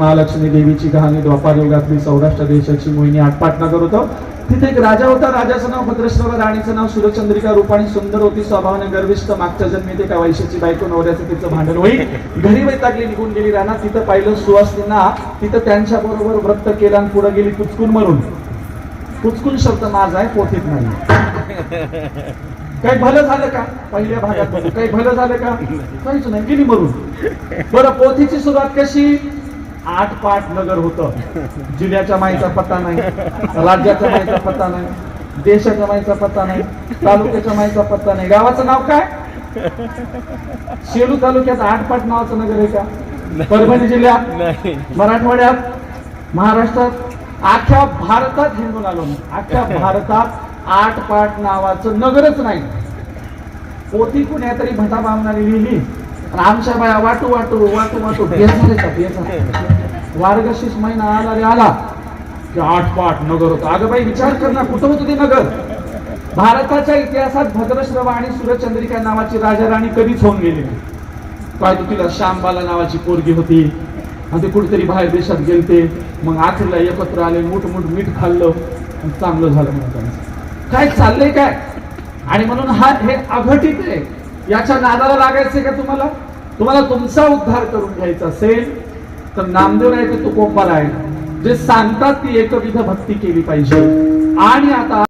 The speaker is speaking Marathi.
महालक्ष्मी देवीची कहाणी द्वापार युगातली सौराष्ट्र देशाची मोहिनी आटपाट नगर होतं तिथे एक राजा होता. राजाचं नाव भद्रश्रव राणीचं नाव सुरचंद्रिका रूपाणी सुंदर होती स्वभावाने गर्विष्ठ मागच्या जन्मी ते का वैशाची बायको नवऱ्याचं तिचं भांडण होईल. घरी वैतागली निघून गेली राणा. तिथं पाहिलं सुवासिनींना. तिथं त्यांच्या बरोबर व्रत केलं आणि पुढे गेली कुचकून मरून. कुचकून शब्द माझा आहे पोथीत नाही. काही भलं झालं का? पहिल्या भागात काही भलं झालं का? काहीच नाही. गेली मरून. बरं पोथीची सुरुवात कशी? आठ पाठ नगर होतं. जिल्ह्याच्या माईचा पत्ता नाही राज्याच्या माईचा पत्ता नाही देशाच्या माईचा पत्ता नाही तालुक्याच्या माईचा पत्ता नाही. गावाचं नाव काय? शेलू तालुक्यात आठ पाठ नावाचं नगर आहे का? परभणी जिल्ह्यात नाही. मराठवाड्यात महाराष्ट्रात अख्ख्या भारतात हिंदून आलो मी. अख्ख्या भारतात आठ पाठ नावाचं नगरच नाही. पोती कुण्या तरी भटा बामणाने लिहिली. आमच्या बाया वाटू वाटू वाटू वाटू बेजार येतात, बेजार. वार्गशीस महिना आला रे आला. की आठ पाठ नगर होतं. अगं बाई विचार कर ना कुठं होतं ते नगर? भारताच्या इतिहासात भद्रश्रवा आणि सूर्यचंद्रिका नावाची राजा राणी कधीच होऊन गेली नाही. काय तू तिला श्यामबाला नावाची पोरगी होती. आणि ते कुठेतरी बाहेर देशात गेलते. मग आखरीला एकत्र आले मुठ मुठ मीठ खाल्लं आणि चांगलं झालं म्हणून काय चाललंय काय? आणि म्हणून हा हे अघटित आहे. याच्या नादाला लागायचंय का तुम्हाला? तुम्हाला तुमचा उद्धार करून घ्यायचा असेल तर नामदेव आहे ते तुकोबाला आहे. जे सांगतात ती एकविध भक्ती केली पाहिजे. आणि आता